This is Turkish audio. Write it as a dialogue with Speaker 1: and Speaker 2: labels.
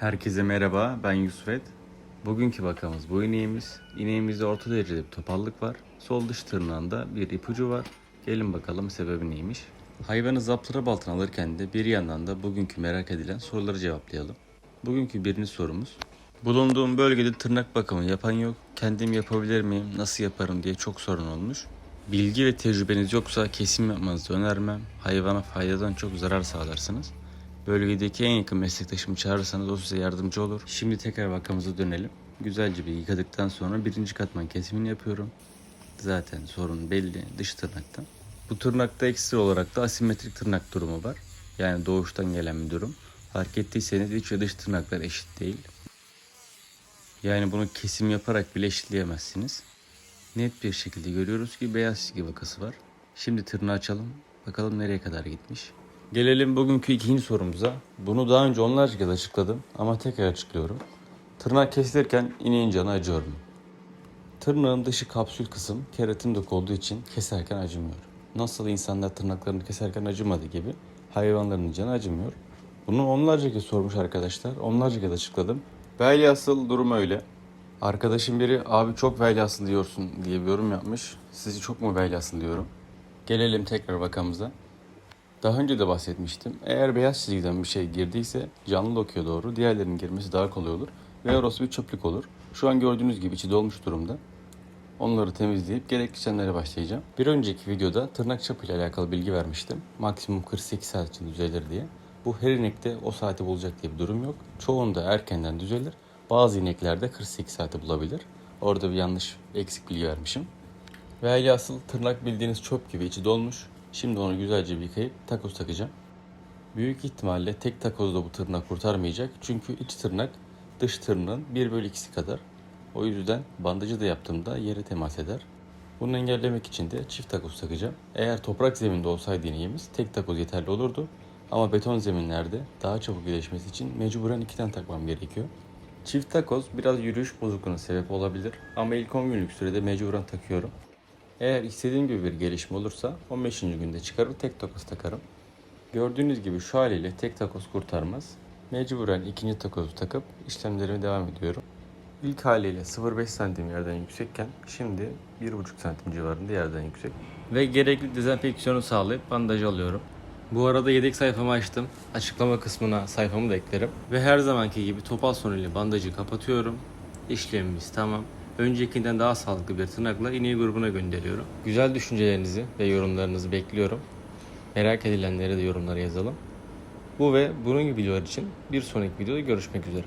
Speaker 1: Herkese merhaba, ben Yusufet. Bugünkü vakamız bu ineğimiz. İneğimizde orta derecede bir topallık var. Sol dış tırnağında bir ipucu var. Gelin bakalım sebebi neymiş. Hayvanı zaptırıp altına alırken de bir yandan da bugünkü merak edilen soruları cevaplayalım. Bugünkü birinci sorumuz. Bulunduğum bölgede tırnak bakımı yapan yok. Kendim yapabilir miyim, nasıl yaparım diye çok sorun olmuş. Bilgi ve tecrübeniz yoksa kesim yapmanızı önermem. Hayvana faydadan çok zarar sağlarsınız. Bölgedeki en yakın meslektaşımı çağırırsanız o size yardımcı olur. Şimdi tekrar vakamıza dönelim. Güzelce bir yıkadıktan sonra birinci katman kesimini yapıyorum. Zaten sorun belli dış tırnaktan. Bu tırnakta ekstra olarak da asimetrik tırnak durumu var. Yani doğuştan gelen bir durum. Fark ettiyseniz iç ve dış tırnaklar eşit değil. Yani bunu kesim yaparak bile eşitleyemezsiniz. Net bir şekilde görüyoruz ki beyaz çizgi vakası var. Şimdi tırnağı açalım. Bakalım nereye kadar gitmiş. Gelelim bugünkü ikinci sorumuza. Bunu daha önce onlarca kez açıkladım ama tekrar açıklıyorum. Tırnak kesilirken ineğin canı acıyor mu? Tırnağın dışı kapsül kısım keratin doku olduğu için keserken acımıyor. Nasıl insanlar tırnaklarını keserken acımadığı gibi hayvanların canı acımıyor. Bunu onlarca kez sormuş arkadaşlar. Onlarca kez açıkladım. Velhasıl durum öyle. Arkadaşım biri abi çok velhasıl diyorsun diye bir yorum yapmış. Sizi çok mu velhasıl diyorum. Gelelim tekrar vakamıza. Daha önce de bahsetmiştim. Eğer beyaz çizgiden bir şey girdiyse canlı dokuya doğru diğerlerinin girmesi daha kolay olur. Ve orası bir çöplük olur. Şu an gördüğünüz gibi içi dolmuş durumda. Onları temizleyip gerekli işlemlere başlayacağım. Bir önceki videoda tırnak çapı ile alakalı bilgi vermiştim. Maksimum 48 saat için düzelir diye. Bu her inekte o saati bulacak diye bir durum yok. Çoğunda erkenden düzelir. Bazı ineklerde 48 saati bulabilir. Orada bir yanlış eksik bilgi vermişim. Ve asıl tırnak bildiğiniz çöp gibi içi dolmuş. Şimdi onu güzelce bir yıkayıp takoz takacağım. Büyük ihtimalle tek takozda bu tırnak kurtarmayacak. Çünkü iç tırnak dış tırnağın 1 bölü 2'si kadar. O yüzden bandajı da yaptığımda yere temas eder. Bunu engellemek için de çift takoz takacağım. Eğer toprak zeminde olsaydı ineğimiz tek takoz yeterli olurdu. Ama beton zeminlerde daha çabuk iyileşmesi için mecburen iki tane takmam gerekiyor. Çift takoz biraz yürüyüş bozukluğuna sebep olabilir ama ilk 10 günlük sürede mecburen takıyorum. Eğer istediğim gibi bir gelişme olursa 15. günde çıkarır tek takoz takarım. Gördüğünüz gibi şu haliyle tek takoz kurtarmaz. Mecburen ikinci takozu takıp işlemlerime devam ediyorum. İlk haliyle 0.5 santim yerden yüksekken şimdi 1.5 santim civarında yerden yüksek. Ve gerekli dezenfeksiyonu sağlayıp bandaj alıyorum. Bu arada yedek sayfamı açtım. Açıklama kısmına sayfamı da eklerim. Ve her zamanki gibi topal sonuyla bandajı kapatıyorum. İşlemimiz tamam. Öncekinden daha sağlıklı bir tırnakla ineği grubuna gönderiyorum. Güzel düşüncelerinizi ve yorumlarınızı bekliyorum. Merak edilenlere de yorumlara yazalım. Bu ve bunun gibi videolar için bir sonraki videoda görüşmek üzere.